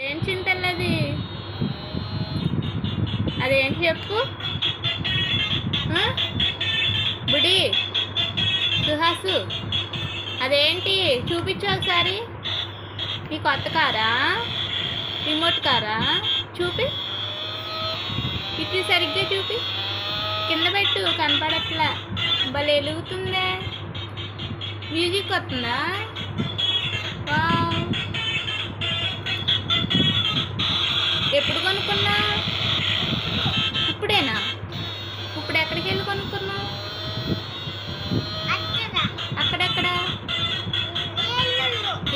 ఏం చింతలది అదేంటి చెప్పు? బుడి సుహాసు అదేంటి? చూపించు ఒకసారి. నీ కొత్త కారా? రిమోట్ కారా? చూపి. ఇటు సరిగ్గా చూపి. కింద పెట్టు కనపడట్లా. భలే ఎలుగుతుందే. మ్యూజిక్ వస్తుందా? వావ్.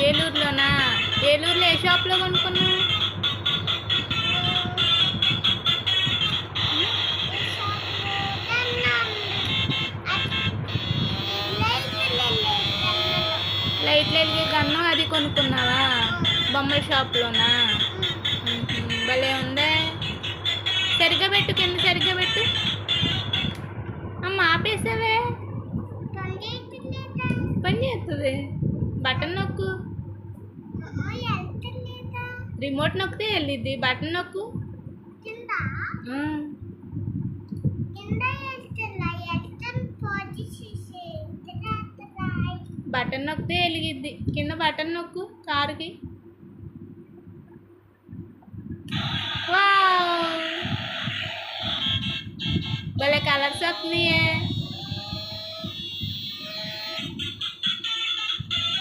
ఏలూరులోనా? ఏలూరులో ఏ షాప్లో కొనుక్కున్నావు లైట్లు వెలిగే గన్ను అది కొనుక్కున్నావా? బొమ్మల షాప్లోనా? భలే ఉందే. సరిగ్గా పెట్టు కింద సరిగ్గా పెట్టు. అమ్మ ఆపేసావే. పని చేస్తుంది. బటన్ నొక్కు రిమోట్ నొక్కితే వెళ్ళిద్ది బటన్ నొక్కు. బటన్ నొక్కితే వెలిగిద్ది. కింద బటన్ నొక్కు కారుకి. వావ్. భలే కలర్స్ వస్తున్నాయే.